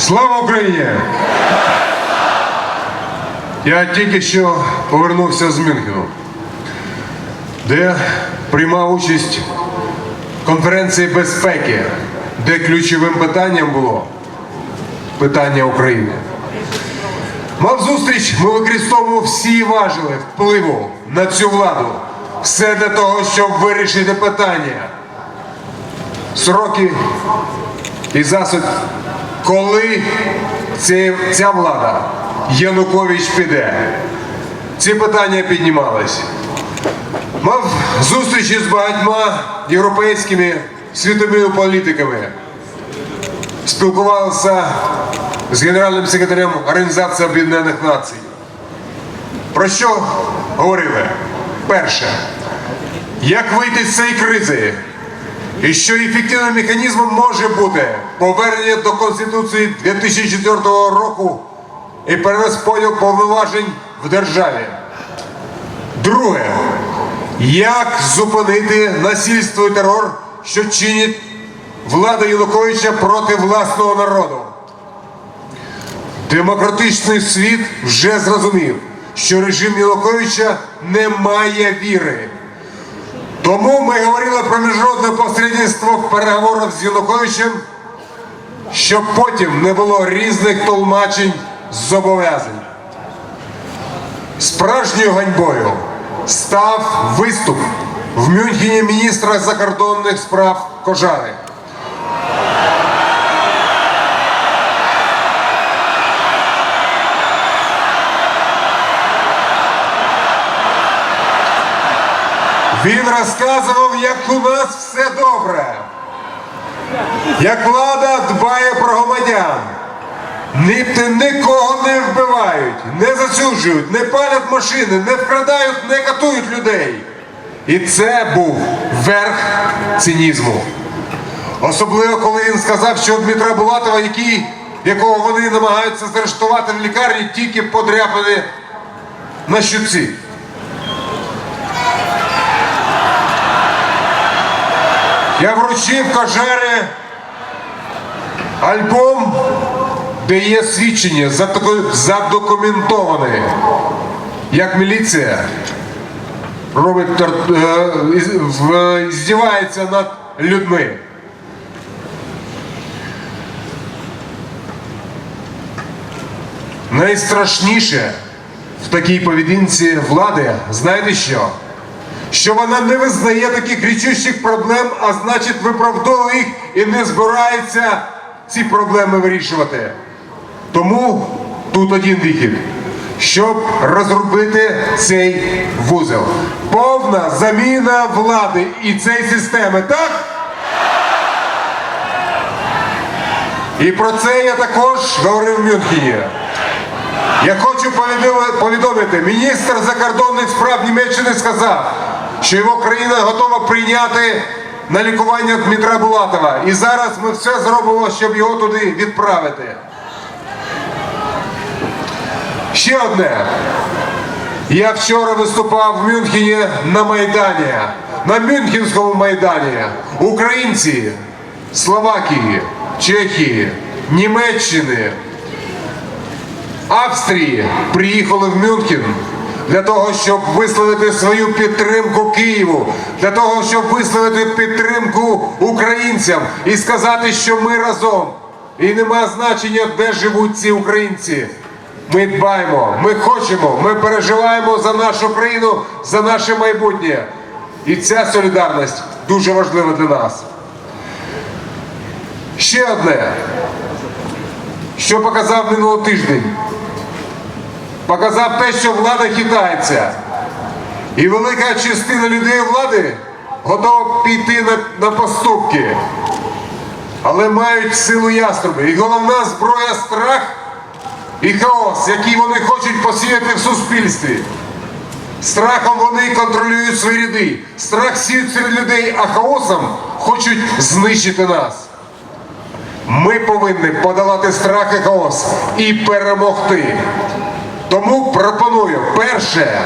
Слава Україні! Я тільки що повернувся з Мюнхену, де приймав участь в конференції безпеки, де ключовим питанням було питання України. Мав зустріч, ми використовували всі важелі впливу на цю владу. Все для того, щоб вирішити питання. Сроки і засіб, коли ця, влада, Янукович піде. Ці питання піднімались. Мав зустрічі з багатьма європейськими світовими політиками. Спілкувався з генеральним секретарем Організації Об'єднаних Націй. Про що говорили? Перше, як вийти з цієї кризи? І що ефективним механізмом може бути повернення до Конституції 2004 року і перерозподіл повноважень в державі. Друге, як зупинити насильство і терор, що чинить влада Януковича проти власного народу? Демократичний світ вже зрозумів, що режим Януковича не має віри. Тому ми говорили про міжнародне посередництво в переговорах з Януковичем, щоб потім не було різних толмачень зобов'язань. Справжньою ганьбою став виступ в Мюнхені міністра закордонних справ Кожари. Він розказував, як у нас все добре, як влада дбає про громадян. Ніхто нікого не вбивають, не засуджують, не палять машини, не вкрадають, не катують людей. І це був верх цинізму. Особливо, коли він сказав, що Дмитра Булатова, який, якого вони намагаються заарештувати в лікарні, тільки подряпали на щуці. Я вручив Кожері альбом, де є свідчення задоку- задокументоване, як міліція робить е, здівається над людьми. Найстрашніше в такій поведінці влади, знаєте що? Що вона не визнає таких кричущих проблем, а значить виправдовує їх і не збирається ці проблеми вирішувати. Тому тут один вихід. Щоб розробити цей вузол. Повна заміна влади і цієї системи, так? І про це я також говорив в Мюнхені. Я хочу повідомити, міністр закордонних справ Німеччини сказав, що його країна готова прийняти на лікування Дмитра Булатова. І зараз ми все зробимо, щоб його туди відправити. Ще одне. Я вчора виступав в Мюнхені на Майдані, на Мюнхенському Майдані. Українці Словакії, Чехії, Німеччини, Австрії приїхали в Мюнхен для того, щоб висловити свою підтримку Києву, для того, щоб висловити підтримку українцям і сказати, що ми разом. І нема значення, де живуть ці українці. Ми дбаємо, ми хочемо, ми переживаємо за нашу країну, за наше майбутнє. І ця солідарність дуже важлива для нас. Ще одне, що показав минулий тиждень показав те, що влада хитається. І велика частина людей влади готова піти на, на поступки, але мають силу яструби. І головна зброя страх і хаос, який вони хочуть посіяти в суспільстві. Страхом вони контролюють свої ряди. Страх сіють серед людей, а хаосом хочуть знищити нас. Ми повинні подолати страх і хаос і перемогти. Тому пропоную перше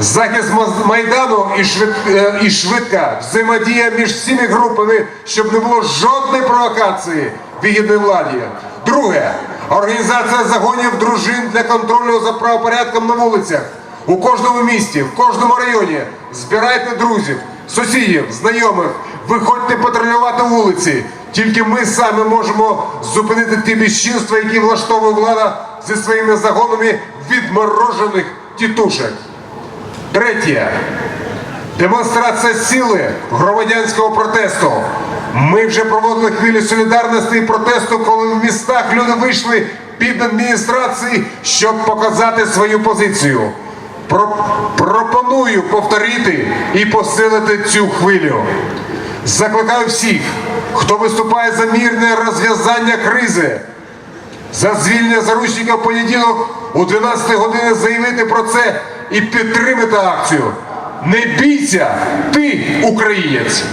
захист майдану і, швид, е, і швидка взаємодія між всіми групами, щоб не було жодної провокації вигідної владі. Друге організація загонів дружин для контролю за правопорядком на вулицях. У кожному місті, в кожному районі збирайте друзів, сусідів, знайомих, виходьте патрулювати вулиці. Тільки ми самі можемо зупинити ті безчинства, які влаштовує влада зі своїми загонами відморожених тітушек. Третє. Демонстрація сили громадянського протесту. Ми вже проводили хвилі солідарності і протесту, коли в містах люди вийшли під адміністрації, щоб показати свою позицію. Про- пропоную повторити і посилити цю хвилю. Закликаю всіх, хто виступає за мирне розв'язання кризи, за звільнення заручників понеділок у 12 годині заявити про це і підтримати акцію. Не бійся, ти українець.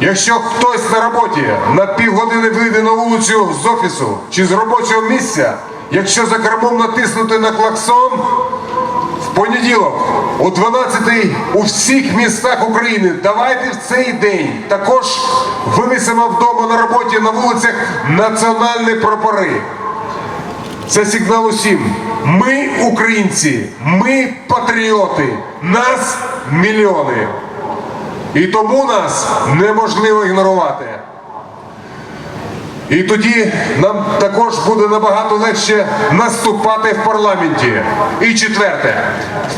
Якщо хтось на роботі на півгодини вийде на вулицю з офісу чи з робочого місця, якщо за кермом натиснути на клаксон, понеділок о 12-й у всіх містах України давайте в цей день також винесемо вдома на роботі на вулицях національні прапори. Це сигнал усім. Ми українці, ми патріоти, нас мільйони. І тому нас неможливо ігнорувати. І тоді нам також буде набагато легше наступати в парламенті. І четверте,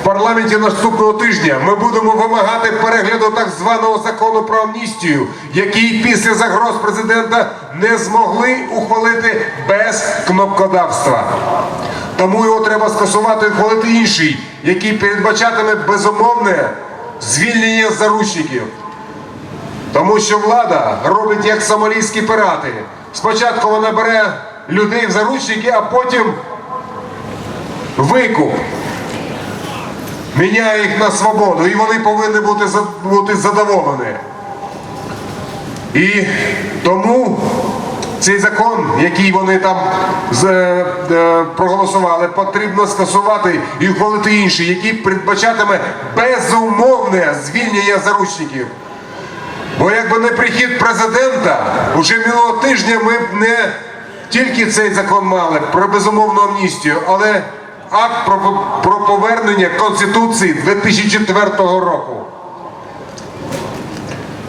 в парламенті наступного тижня ми будемо вимагати перегляду так званого закону про амністію, який після загроз президента не змогли ухвалити без кнопкодавства. Тому його треба скасувати ухвалити інший, який передбачатиме безумовне звільнення заручників. Тому що влада робить як сомалійські пірати. Спочатку вона бере людей в заручники, а потім викуп. Міняє їх на свободу, і вони повинні бути, бути задоволені. І тому цей закон, який вони там з- е, проголосували, потрібно скасувати і ухвалити інший, який передбачатиме безумовне звільнення заручників. Бо якби не прихід президента, уже минулого тижня ми б не тільки цей закон мали про безумовну амністію, але акт про, про повернення Конституції 2004 року.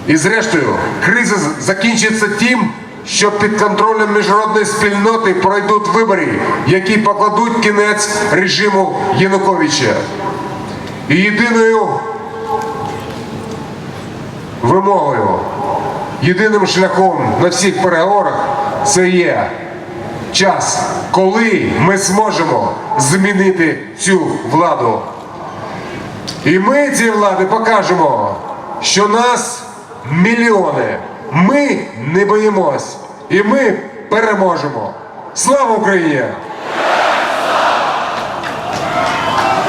І зрештою, криза закінчиться тим, що під контролем міжнародної спільноти пройдуть вибори, які покладуть кінець режиму Януковича. І єдиною вимогою, єдиним шляхом на всіх переговорах це є час, коли ми зможемо змінити цю владу. І ми цій влади покажемо, що нас мільйони. Ми не боїмось. І ми переможемо. Слава Україні!